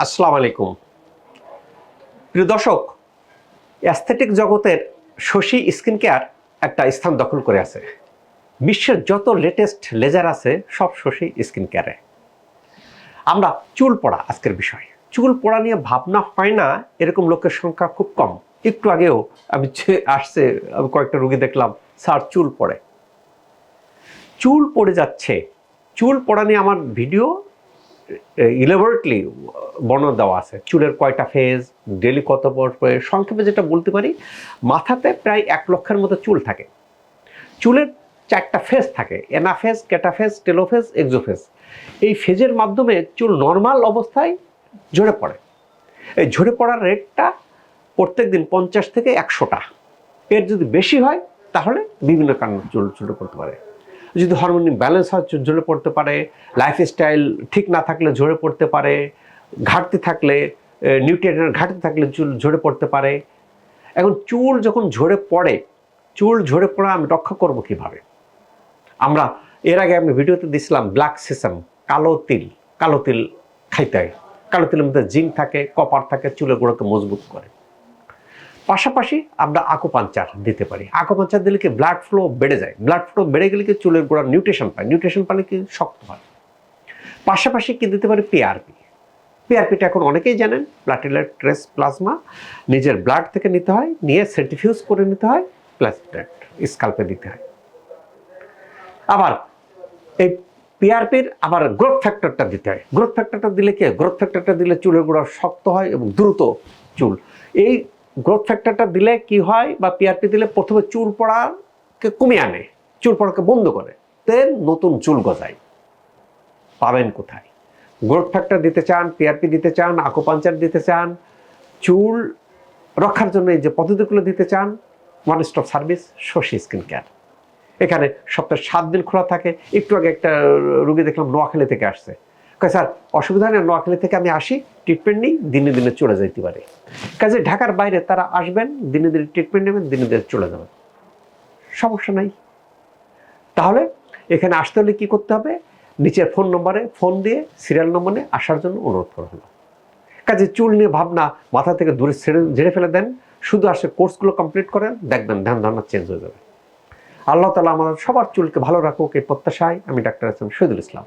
আসসালামু আলাইকুম। প্রিয় দর্শক অ্যাস্থেটিক জগতের শশী স্কিন কেয়ার একটা স্থান দখল করে আছে। বিশ্বের যত লেটেস্ট লেজার আছে, সব শশী স্কিন কেয়ারে আমরা চুল পড়া আজকের বিষয়। চুল পড়া নিয়ে ভাবনা হয় না, এরকম লোকের সংখ্যা খুব কম। একটু আগেও আমি আসছে, আমি কয়েকটা রুগী দেখলাম, স্যার চুল পড়ে। চুল পড়ে যাচ্ছে। চুল পড়া নিয়ে আমার ভিডিও ইলেবরেটলি বর্ণনা দেওয়া আছে। চুলের কয়টা ফেজ ডেলি কত পড়বে? সংক্ষেপে যেটা বলতে পারি, মাথাতে প্রায় এক লক্ষের মতো চুল থাকে। চুলের চারটা ফেজ থাকে। এনাফেজ ক্যাটাফেজ টেলোফেজ এক্সোফেজ এই ফেজের মাধ্যমে চুল নর্মাল অবস্থায় ঝরে পড়ে। এই ঝরে পড়ার রেটটা প্রত্যেক দিন পঞ্চাশ থেকে একশোটা। এর যদি বেশি হয়, তাহলে বিভিন্ন কারণে চুল ঝরে পড়তে পারে। যদি হরমোন ব্যালেন্স হয় ঝরে পড়তে পারে লাইফস্টাইল ঠিক না থাকলে ঝরে পড়তে পারে, ঘাটতি থাকলে নিউট্রিয়েন্টের ঘাটতি থাকলে চুল ঝরে পড়তে পারে। এখন চুল যখন ঝরে পড়ে, চুল ঝরে পড়া আমি রক্ষা করব কীভাবে? আমরা, এর আগে আমি ভিডিওতে দিছিলাম ব্ল্যাক সিসাম কালো তিল কালো তিল খাইতে হয়। কালো তিলের মধ্যে জিঙ্ক থাকে কপার থাকে, চুলের গোড়াকে মজবুত করে। পাশাপাশি আমরা আকোপাঞ্চার দিতে পারি। আকোপাঞ্চার দিলে কি ব্লাড ফ্লো বেড়ে যায়? ব্লাড ফ্লো বেড়ে গেলে কি চুলের গোড়া নিউট্রিশন পায়? নিউট্রিশন পালে কি শক্ত হয়? পাশাপাশি কি দিতে পারি? পিআরপি পিআরপিটা এখন অনেকেই জানেন প্লাটিলেট ট্রেস প্লাজমা নিজের ব্লাড থেকে নিতে হয়, নিয়ে সেন্টিফিউজ করে নিতে হয় প্লাস্টেট স্কাল্পে দিতে হয়। আবার এই পিআরপির আবার গ্রোথ ফ্যাক্টরটা দিতে হয়। গ্রোথ ফ্যাক্টরটা দিলে কি গ্রোথ ফ্যাক্টরটা দিলে চুলের গোড়া শক্ত হয় এবং দ্রুত চুল। এই গ্রোথ ফ্যাক্টরটা দিলে কি হয় বা পিআরপি দিলে প্রথমে চুল পড়াকে কমিয়ে আনে, চুল পড়াকে বন্ধ করে দেন নতুন চুল গজায়। পাবেন কোথায়? গ্রোথ ফ্যাক্টর দিতে চান পিআরপি দিতে চান আকোপাঞ্চার দিতে চান, চুল রক্ষার জন্য এই যে পদ্ধতিগুলো দিতে চান one stop service Shashi skin care এখানে সপ্তাহে সাত দিন খোলা থাকে, একটু আগে একটা রুগী দেখলাম নোয়াখালী থেকে আসছে। স্যার, অসুবিধা নেই, নোয়াখালী থেকে আমি আসি ট্রিটমেন্ট নিই, দিনে দিনে চলে যাইতে পারে। কাজে ঢাকার বাইরে তারা আসবেন, দিনে দিনে ট্রিটমেন্ট নেবেন, দিনে দিনে চলে যাবেন। সমস্যা নাই। তাহলে এখানে আসতে হলে কী করতে হবে? নিচের ফোন নম্বরে ফোন দিয়ে সিরিয়াল নম্বরে আসার জন্য অনুরোধ করা হলো। কাজে চুল নিয়ে ভাবনা, মাথা থেকে দূরে ছেড়ে, ঝেড়ে ফেলে দেন, শুধু আসে কোর্সগুলো কমপ্লিট করেন, দেখবেন ধ্যান ধারণা চেঞ্জ হয়ে যাবে। আল্লাহ তালা আমাদের সবার চুলকে ভালো রাখুক, এই প্রত্যাশায় আমি ডাক্তার আছেন শহীদুল ইসলাম।